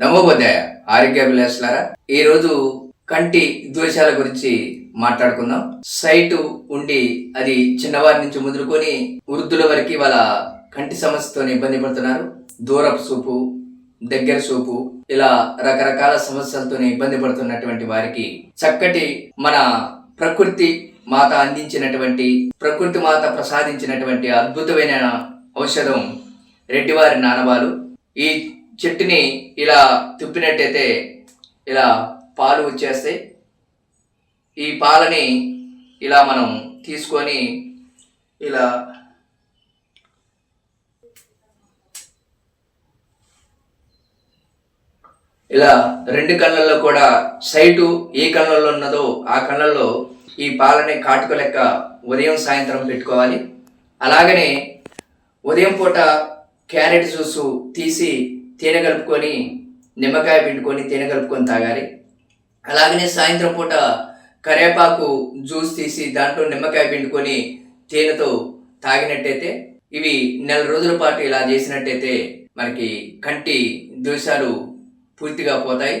నమోబోధాయ ఆరోగ్యాభిలాషులారా ఈ రోజు కంటి ద్వేషాల గురించి మాట్లాడుకుందాం. సైటు ఉండి అది చిన్నవారి నుంచి ముదురుకొని వృద్ధుల వరకు వాళ్ళ కంటి సమస్యతో ఇబ్బంది పడుతున్నారు. దూరపు చూపు దగ్గర చూపు ఇలా రకరకాల సమస్యలతో ఇబ్బంది పడుతున్నటువంటి వారికి చక్కటి మన ప్రకృతి మాత అందించినటువంటి ప్రకృతి మాత ప్రసాదించినటువంటి అద్భుతమైన ఔషధం రెడ్డివారి నానవాలు ఈ చెట్టుని ఇలా తిప్పినట్టయితే ఇలా పాలు వచ్చేస్తాయి. ఈ పాలని ఇలా మనం తీసుకొని ఇలా ఇలా రెండు కళ్ళల్లో కూడా సైటు ఏ కళ్ళల్లో ఉన్నదో ఆ కళ్ళల్లో ఈ పాలని కాటుక లెక్క ఉదయం సాయంత్రం పెట్టుకోవాలి. అలాగనే ఉదయం పూట క్యారెట్ జ్యూస్ తీసి తేనె కలుపుకొని నిమ్మకాయ పిండుకొని తేనె కలుపుకొని తాగాలి. అలాగనే సాయంత్రం పూట కరివేపాకు జ్యూస్ తీసి దాంట్లో నిమ్మకాయ పిండుకొని తేనెతో తాగినట్టయితే ఇవి నెల రోజుల పాటు ఇలా చేసినట్టయితే మనకి కంటి దోషాలు పూర్తిగా పోతాయి.